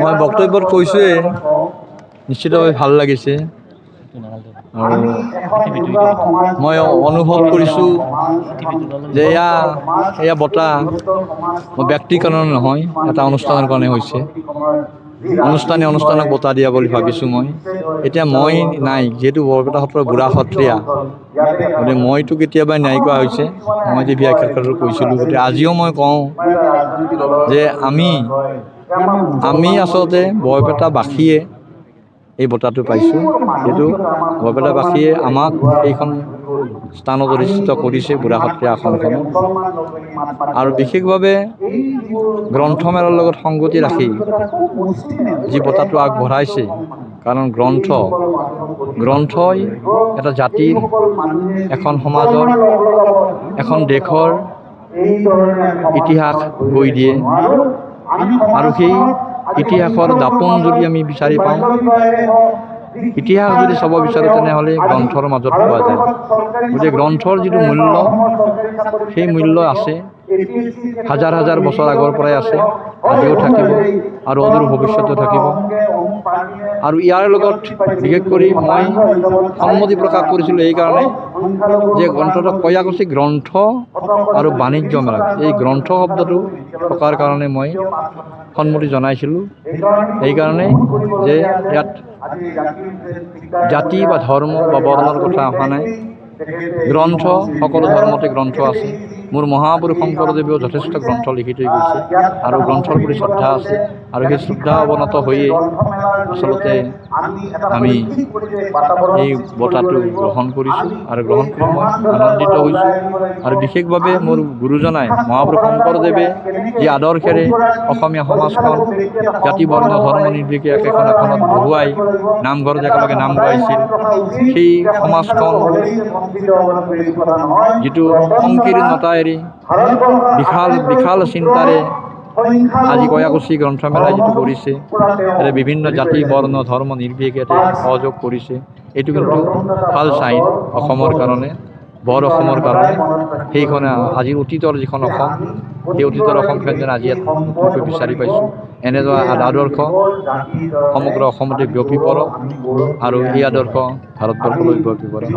মই বক্তব্যত কৈছোঁৱে নিশ্চিতভাৱে ভালো লাগিছে। আৰু মই অনুভৱ কৰিছোঁ যে এয়া এয়া বঁটা মই ব্যক্তিৰ কাৰণে নহয় এটা অনুষ্ঠানৰ কাৰণে হৈছে। অনুষ্ঠানে অনুষ্ঠানক বঁটা দিয়া বুলি ভাবিছোঁ মই। এতিয়া মই নাই যিহেতু বৰপেটা সত্ৰৰ বুঢ়া সত্ৰীয়া গতিকে মইতো কেতিয়াবাই নাইকোৱা হৈছে। মই যে বিয়া ক্ষেত্ৰতো কৈছিলোঁ গতিকে আজিও মই কওঁ যে আমি আমি আচলতে বৰপেটাবাসীয়ে এই বঁটাটো পাইছোঁ। যিহেতু বৰপেটাবাসীয়ে আমাক এইখন স্থানত অধিষ্ঠিত কৰিছে বুঢ়া সত্ৰীয়া আৰু বিশেষভাৱে গ্ৰন্থমেলাৰ লগত সংগতি ৰাখি যি বঁটাটো আগবঢ়াইছে, কাৰণ গ্ৰন্থ, গ্ৰন্থই এটা জাতিৰ, এখন সমাজৰ, এখন দেশৰ ইতিহাস গৈ দিয়ে। আৰু সেই ইতিহাসৰ দাপোন যদি আমি বিচাৰি পাওঁ ইতিহাস যদি চাব বিচাৰোঁ তেনেহ'লে গ্ৰন্থৰ মাজত পোৱা যায়। গতিকে গ্ৰন্থৰ যিটো মূল্য সেই মূল্য আছে। হাজাৰ হাজাৰ বছৰ আগৰ পৰাই আছে, আজিও থাকিব, আৰু অদূৰ ভৱিষ্যতেও থাকিব। আৰু ইয়াৰ লগত বিশেষ কৰি মই সন্মতি প্ৰকাশ কৰিছিলোঁ এইকাৰণে যে গ্ৰন্থটো কয়া কৈছে গ্ৰন্থ আৰু বাণিজ্য মেলা, এই গ্ৰন্থ শব্দটো থকাৰ কাৰণে মই সন্মতি জনাইছিলোঁ। সেইকাৰণে যে ইয়াত জাতি বা ধৰ্ম বা বৰ্ণৰ কথা অহা নাই। গ্ৰন্থ, সকলো ধৰ্মতে গ্ৰন্থ আছে। মোৰ মহাপুৰুষ শংকৰদেৱেও যথেষ্ট গ্ৰন্থ লিখি থৈ গৈছে আৰু গ্ৰন্থৰ প্ৰতি শ্ৰদ্ধা আছে। আৰু সেই শ্ৰদ্ধা অৱনত হৈয়ে আচলতে আমি এই বঁটাটো গ্ৰহণ কৰিছোঁ আৰু গ্ৰহণ কৰি মই আনন্দিত হৈছোঁ আৰু বিশেষভাৱে মোৰ গুৰুজনাই মহাপুৰুষ শংকৰদেৱে যি আদৰ্শেৰে অসমীয়া সমাজখন জাতি বৰ্ণ ধৰ্ম নিৰ্বিশেষে একেখন এখনত বহুৱাই নামঘৰত একেলগে নাম গাইছিল সেই সমাজখন যিটো সংকীৰ্ণতা এৰি বিশাল বিশাল চিন্তাৰে আজি কয়াকুছি গ্ৰন্থমেলাই যিটো কৰিছে ইয়াতে বিভিন্ন জাতি, বৰ্ণ, ধৰ্ম নিৰ্বিশেষে ইয়াতে সহযোগ কৰিছে। এইটো কিন্তু ভালো চাইন অসমৰ কাৰণে, বৰ অসমৰ কাৰণে। সেইখনে আজিৰ অতীতৰ যিখন অসম, সেই অতীতৰ অসমখন যেন আজি ইয়াত বিচাৰি পাইছোঁ। এনেদৰে আদৰ্শ সমগ্ৰ অসমতে বিয়পি পৰক আৰু এই আদৰ্শ ভাৰতবৰ্ষলৈ বিয়পি পৰক